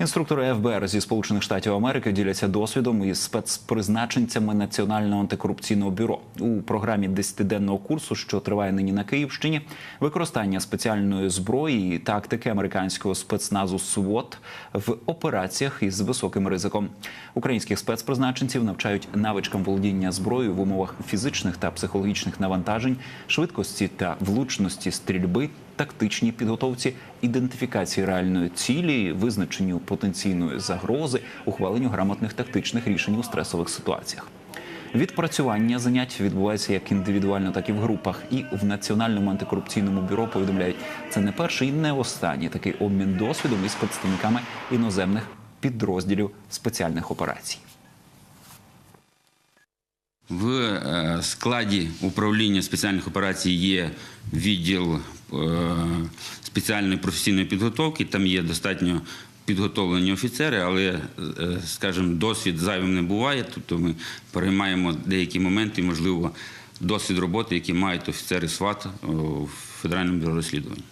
Інструктори ФБР зі Сполучених Штатів Америки діляться досвідом із спецпризначенцями Національного антикорупційного бюро у програмі 10-денного курсу, що триває нині на Київщині. Використання спеціальної зброї і тактики американського спецназу СВОТ в операціях із високим ризиком. Українських спецпризначенців навчають навичкам володіння зброєю в умовах фізичних та психологічних навантажень, швидкості та влучності стрільби тактичній підготовці, ідентифікації реальної цілі, визначенню потенційної загрози, ухваленню грамотних тактичних рішень у стресових ситуаціях. Відпрацювання занять відбувається як індивідуально, так і в групах. І в національному антикорупційному бюро повідомляють, це не перший і не останній такий обмін досвідом із представниками іноземних підрозділів спеціальних операцій. В е, складі управління спеціальних операцій є відділ спеціальної професійної підготовки. Там є достатньо підготовлені офіцери, але, е, скажімо, досвід зайвим не буває. Тобто ми переймаємо деякі моменти, можливо, досвід роботи, які мають офіцери СВАТ у Федеральному бюро розслідувань.